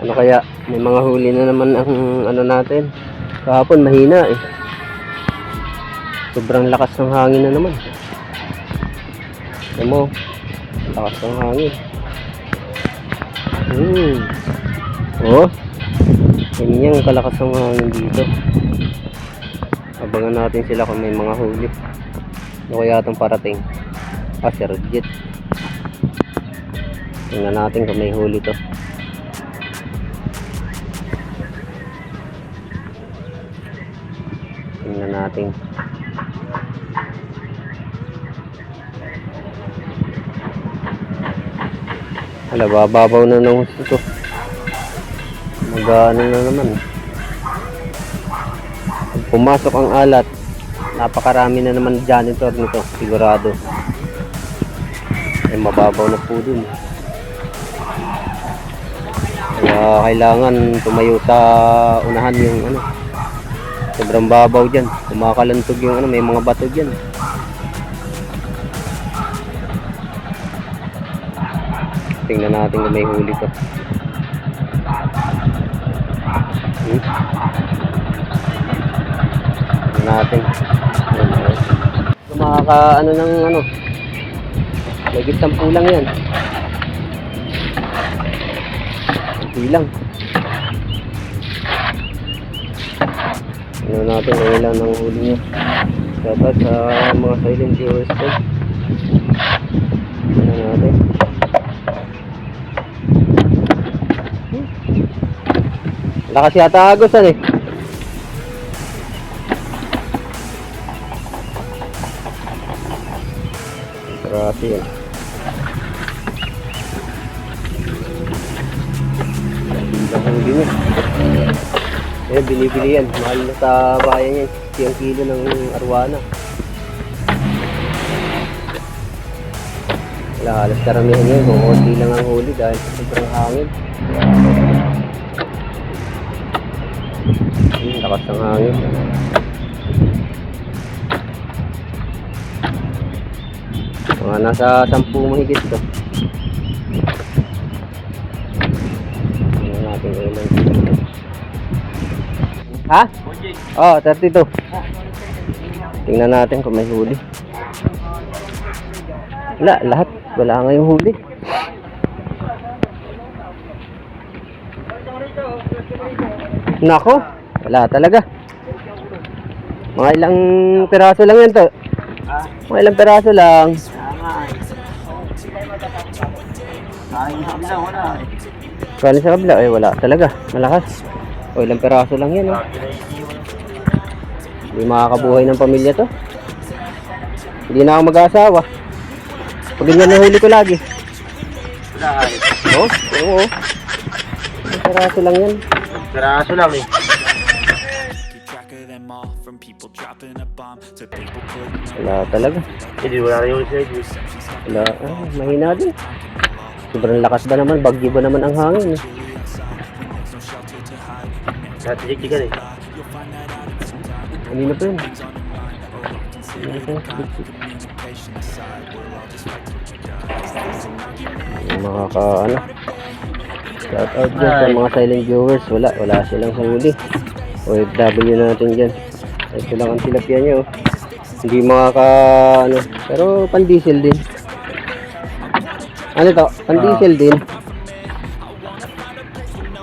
Ano kaya? May mga huli na naman ang ano natin. Kahapon mahina eh. Sobrang lakas ng hangin na naman. Alam mo, lakas ng hangin. Hmm. Oh. Ganyan kalakas ng hangin dito. Abangan natin sila kung may mga huli. Ano kaya itong parating? Ah, Sir Jet. Tingnan natin kung may huli to. Tingnan natin. Hala, bababaw na ng gusto to. Mag-ano na naman. Pag pumasok ang alat, napakarami na naman janitor nito, sigurado. Ay mababaw na po dun. Kaya kailangan tumayo sa unahan yung ano. Sobrang babaw dyan. Kumakalantog yung ano, may mga bato dyan. Tingnan natin kung may huli to. Hmm? Tingnan natin. Makaka ano ng ano. Lagit sampu lang yan. Sampu lang. Ano natin ang ilan ng huli niya. Dapat sa mga silent viewers ko. Ano natin. Lakas yata agos ano eh. Grabe yan. Ang huli niya. Ayan, binibili yan. Mahal na sa bayan yan. Siyang kilo ng arwana. Wala, halos karamihan yan. Kung konti lang ang huli dahil sa sobrang hangin. Hmm, lakas ng hangin. Mga nasa sampu mahigit to. Tingnan natin kung ilan. Ha? Oh, 32. Tingnan natin kung may huli. Wala, lahat. Wala nga yung huli. Nako, wala talaga. Mga ilang piraso lang yan to. Mga ilang piraso lang. Kali sa kabila, eh wala talaga. Malakas. O ilang piraso lang yan. Oh. Hindi makakabuhay ng pamilya to. Hindi na ako mag-aasawa. Pag ganyan nahuli ko lagi. Oo, oo. Ilang piraso lang yan. Piraso lang eh. Wala talaga. Hindi wala na yung side. Wala, ah, mahina din. Sobrang lakas ba naman? Bagyo ba naman ang hangin? eh? Sa titik-tikan eh. Kanina pa yun. Kanina pa yun. Makaka, ano. Shout out dyan sa mga silent viewers. Wala, wala silang huli. OFW natin dyan. Ito lang ang tilapia nyo. Hindi makaka, ano. Pero pan-diesel din. Ano to? Pan-diesel din.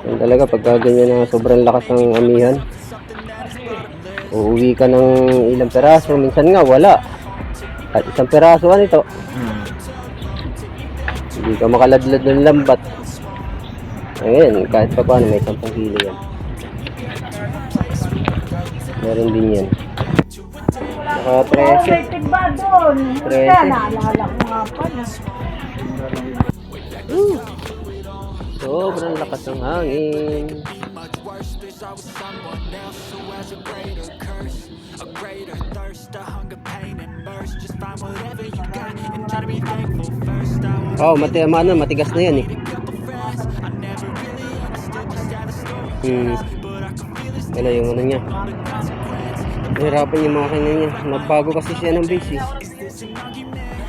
Yan talaga pagka ganyan na sobrang lakas ng amihan. Uuwi ka ng ilang peraso, minsan nga wala. At isang peraso ano ito? Hindi ka makaladlad ng lambat. Ngayon, kahit pa paano may 10 kilo yan. Meron din yan. Naka 13. Rated ba doon? Trece. Kaya naalala ko nga pala. Sobrang lakas ng hangin. Oh, mati ano, matigas na yan eh. Hmm. Wala yung ano niya. Nahirapan yung mga kanya niya. Nagbago kasi siya ng base eh.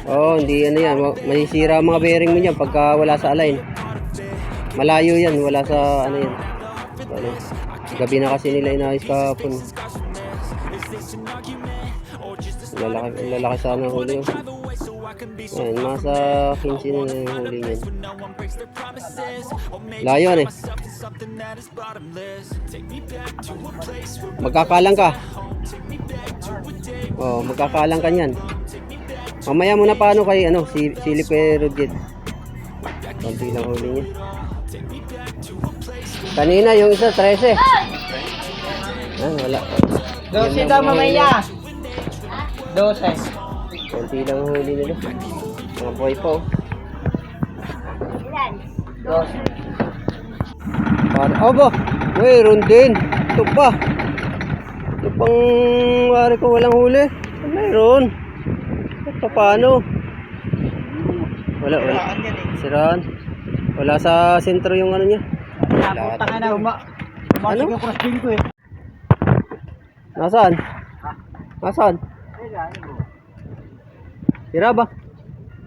Oh, hindi ano yan. Ma- Masisira ang mga bearing mo niyan pagka wala sa align. Malayo yan, wala sa ano yan. Ano, gabi na kasi nila inayos kahapon. Lalaki, lalaki sana ang huli. Ayan, nasa 15 na yung huli niyan. Layo yan eh. Magkakalang ka. Oh, magkakalang ka niyan. Mamaya muna paano kay ano, si Silip kay Rodjet. Konti lang huli niya. Kanina yung isa 13. Ah, wala. Yan 12 lang daw mamaya. niya. 12. Konti lang ang huli nila. Mga boy po. Ilan? 12. Para, aba, mayroon din. Ito pa. Ito pang wari ko walang huli. Mayroon. Ito paano? Wala, wala. Siraan. Wala sa sentro yung ano niya. Wala. Puta ka na. Uma Ano? yung cross din ko eh. Nasaan? Nasaan? Sira ba?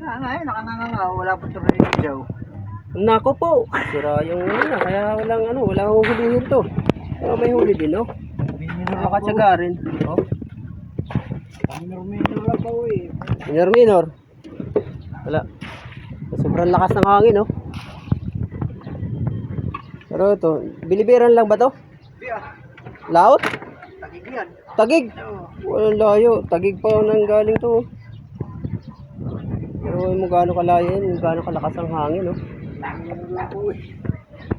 Ah, ngayon, nakanganga Wala pa ito rin daw. Nako po. Sira yung ano na. Kaya walang ano, walang huhulihin to. Pero may huli din, no? Nakakatsaga rin. Oh. Minor-minor lang daw eh. Minor minor. Wala. Sobrang lakas ng hangin, no? Pero ito, bilibiran lang ba to? Laot? Tagig yan. Tagig? Walang layo. Tagig pa nang galing to. Pero mo gaano kalayo yan, gaano kalakas ang hangin, no? Lang eh.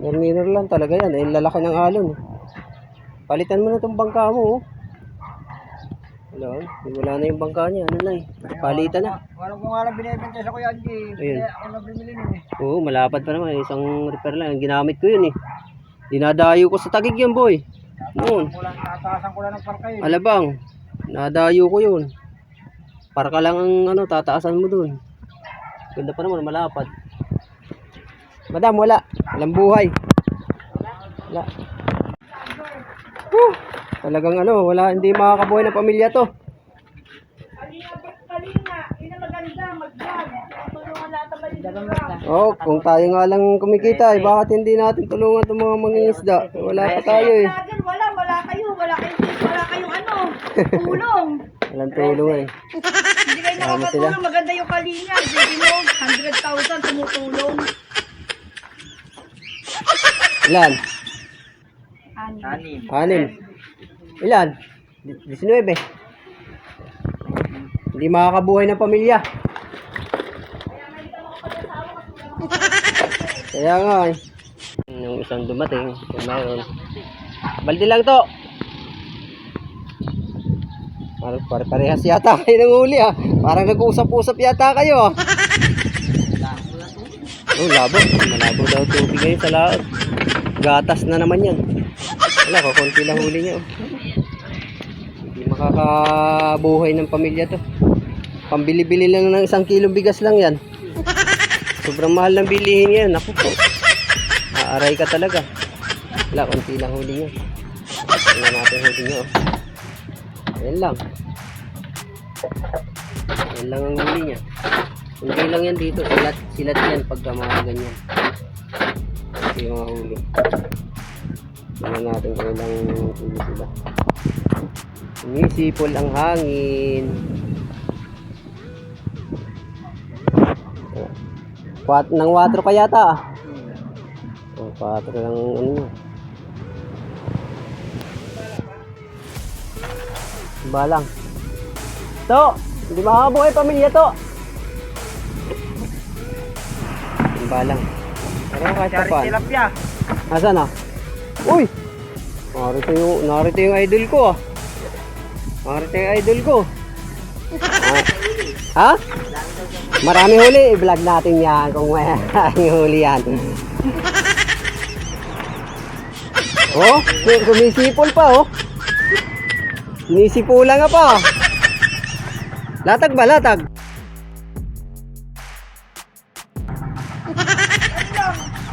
Minor minor lang talaga yan. Ay, lalaki ng alon. eh. Palitan mo na tong bangka mo, oh. Oh. wala na yung bangka niya. Ano na eh. Palitan na. Wala ko nga lang binibenta sa Kuya Angie. Ayun. Kaya ako na bumili nun eh. Oo, malapad pa naman. Isang repair lang. Ginamit ko yun eh. Dinadayo ko sa tagig yan, boy. Noon. Tataasan ko lang ng parkay. Alabang. Nadayo ko yun. Para ka lang ang ano, tataasan mo dun. Ganda pa naman, malapad. Madam, wala. Walang buhay. Wala. Whew. Talagang ano, wala, hindi makakabuhay ng pamilya to. Oh, kung tayo nga lang kumikita, eh, bakit hindi natin tulungan itong mga mangingisda? Wala pa tayo eh. Wala, wala kayo, wala kayo, wala kayong ano, tulong. Walang tulong eh. Hindi kayo nakakatulong, maganda yung kalinga. Hindi mo, 100,000 tumutulong. Ilan? Anim. Anim. Ilan? Di- 19. Hindi makakabuhay ng pamilya. Kaya nga eh. Yung isang dumating, kung mayroon. Baldi lang to. Parang pare parehas yata kayo ng huli ah. Parang nag-uusap-usap yata kayo ah. Oh, labo. Malabo daw tubig ngayon sa laot. Gatas na naman yan. Wala, kukunti lang huli niya. oh. Hindi makakabuhay ng pamilya to. Pambili-bili lang ng isang kilong bigas lang yan. Sobrang mahal ng bilihin yan. Naku po. Aaray ka talaga. Wala, konti lang huli niya. Tingnan natin huli niya. Oh. Ayan lang. Ayan lang ang huli niya. Hindi lang yan dito. Silat, silat yan pagka mga ganyan. Ito yung mga huli. Tingnan natin kung ilang huli sila. Umisipol ang hangin. Kwat ng 4 pa yata ah. Oh, 4 lang ano. Balang. To, hindi makabuhay pamilya to. Balang. Pero kahit pa paano. Tilapia. Asan na? Uy! Narito yung, narito yung idol ko ah. Narito yung idol ko. Ah. Ha? Marami huli. I-vlog natin yan kung may huli yan. Oh, kum- kumisipol pa oh. Sinisipulan nga pa. Latag ba? Latag?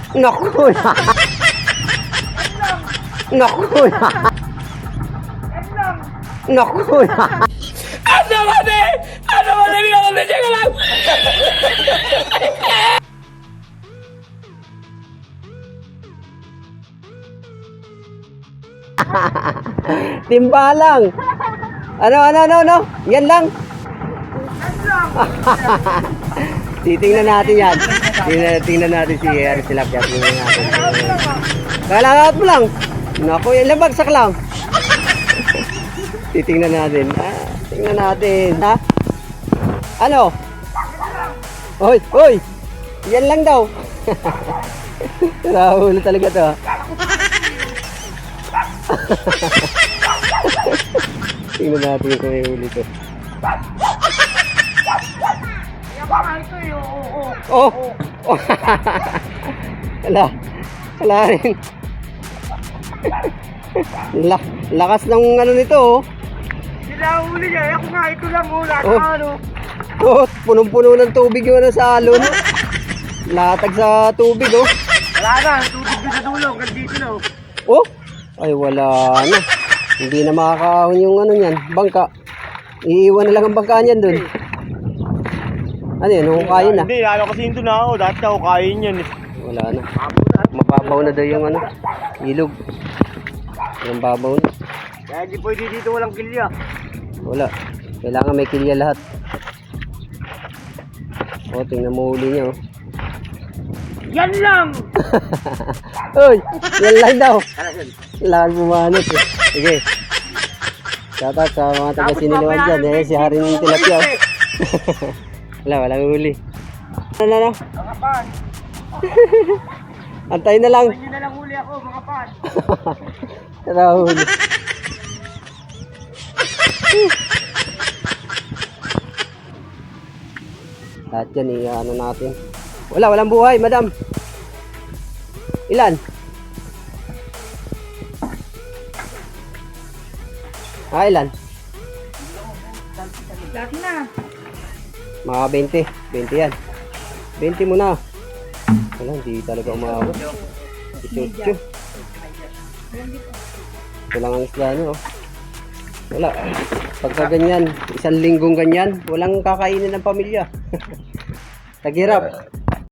Naku na. Naku na. Naku na. Ano ba de? Ano ba de? Mira dónde llega la... Timbalang. Ano, ano, ano, ano? Yan lang. Titingnan natin yan. Tingnan, tingnan natin si Harry Silapyat. Tingnan natin. Mo lang. Naku, ilang bagsak lang. Titingnan natin. Ah, tingnan natin. Ha? Ano? Hoy, hoy! Yan lang daw. Nahuli talaga to. Tingnan natin kung may huli to. Oh. Wala. Wala rin. La lakas ng ano nito oh. Sila huli niya. Ako nga, ito lang hula. Oh. Ano? Oh, punong-puno ng tubig yung ano sa alon. Latag sa tubig oh. Wala na. Tubig doon sa dulo. Hanggang dito na. oh. Oh, ay wala na. Hindi na makakahon yung ano niyan, bangka. Iiwan na lang ang bangka niyan doon. Ano yun, hukayin na. Hindi, lalo kasi yun doon ako. Dati ako kain yan eh. Wala na. Mababaw na daw yung ano, ilog. Yung babaw na. Kaya di pwede dito walang kilya. Wala. Kailangan may kilya lahat. O, tingnan mo huli niya oh. Yan lang! Uy, yan lang daw. Kailangan bumanot eh. Sige. Shoutout sa mga taga siniluan dyan. Eh, si Haring Tilapia. oh. Wala, walang huli. Ano na, ano? Mga pan. Antayin na lang. Hindi na lang huli ako, mga pan. Tara, huli. Lahat yan, i-ano natin. Wala, walang buhay, madam. Ilan? Ah, ilan? Dati na. Mga 20. 20 yan. 20 mo na. Wala, hindi talaga umabot. 18. Ito lang ang isla nyo. oh. Wala. Pagka ganyan, isang linggong ganyan, walang kakainin ng pamilya. Tagirap.